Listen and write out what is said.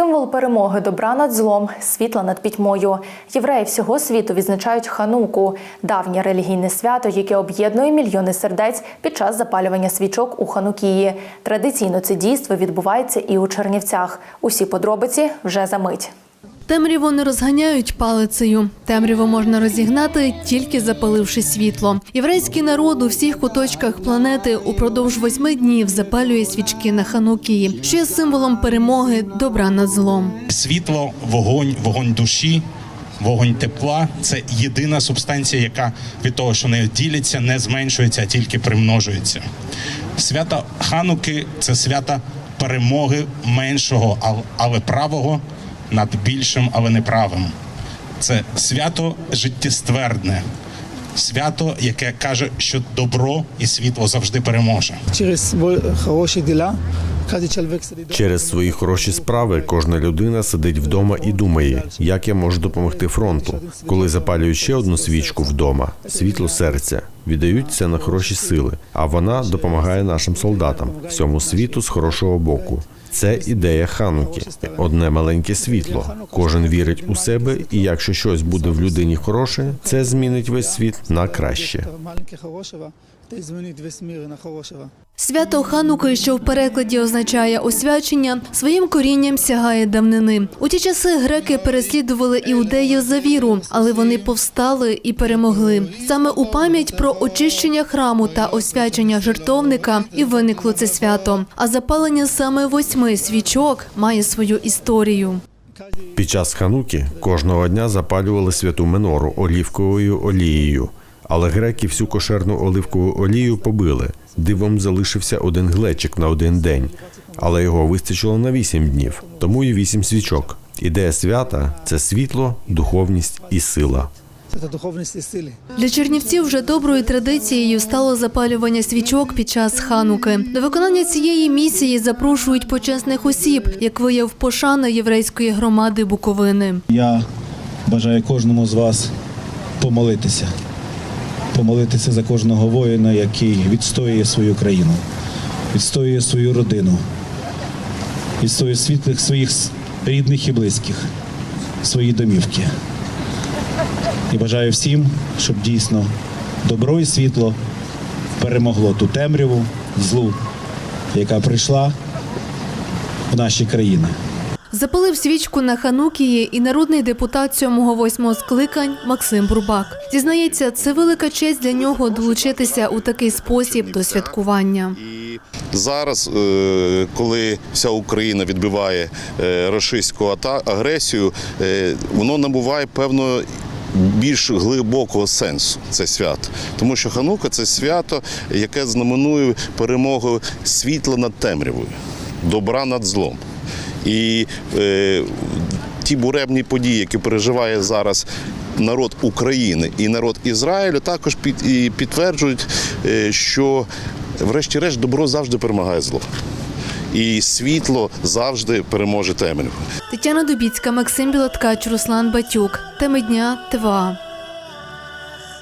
Символ перемоги добра над злом, світла над пітьмою. Євреї всього світу відзначають хануку давнє релігійне свято, яке об'єднує мільйони сердець під час запалювання свічок у Ханукії. Традиційно це дійство відбувається і у Чернівцях. Усі подробиці вже за мить. Темряву не розганяють палицею. Темряву можна розігнати, тільки запаливши світло. Єврейський народ у всіх куточках планети упродовж восьми днів запалює свічки на Ханукії, що є символом перемоги добра над злом. Світло, вогонь, вогонь душі, вогонь тепла це єдина субстанція, яка від того, що не діляться, не зменшується, а тільки примножується. Свято Хануки це свято перемоги меншого, але правого над більшим, але неправим. Це свято життєствердне, свято, яке каже, що добро і світло завжди переможе. через свої хороші діла. Через свої хороші справи кожна людина сидить вдома і думає, як я можу допомогти фронту. Коли запалюють ще одну свічку вдома, світло серця віддають це на хороші сили, а вона допомагає нашим солдатам всьому світу з хорошого боку. Це ідея Хануки. Одне маленьке світло. Кожен вірить у себе, і якщо щось буде в людині хороше, це змінить весь світ на краще. Свято Хануки, що в перекладі означає освячення, своїм корінням сягає давнини. У ті часи греки переслідували іудеїв за віру, але вони повстали і перемогли. Саме у пам'ять про очищення храму та освячення жертовника і виникло це свято. А запалення саме восьми свічок має свою історію. Під час хануки кожного дня запалювали святу менору олівковою олією. Але греки всю кошерну оливкову олію побили. Дивом залишився один глечик на один день, але його вистачило на вісім днів, тому і вісім свічок. Ідея свята це світло, духовність і сила. Це духовність і сили. Для чернівців вже доброю традицією стало запалювання свічок під час хануки. До виконання цієї місії запрошують почесних осіб, як вияв пошани єврейської громади Буковини. Я бажаю кожному з вас помолитися. Помолитися за кожного воїна, який відстоює свою країну, відстоює свою родину, відстоює світлих своїх рідних і близьких, свої домівки. І бажаю всім, щоб дійсно добро і світло перемогло ту темряву, злу, яка прийшла в наші країни. Запалив свічку на Ханукії і народний депутат 7-8 скликань Максим Бурбак. Зізнається, це велика честь для нього долучитися у такий спосіб до святкування. Зараз, е, коли вся Україна відбиває е, рашистську агресію, е, воно набуває певно. Більш глибокого сенсу це свято, тому що Ханука це свято, яке знаменує перемогу світла над темрявою, добра над злом. І е, ті буремні події, які переживає зараз народ України і народ Ізраїлю, також під, і підтверджують, е, що врешті-решт добро завжди перемагає зло. І світло завжди переможе темряву. Тетяна Дубіцька, Максим Білоткач, Руслан Батюк. Теми дня ТВА.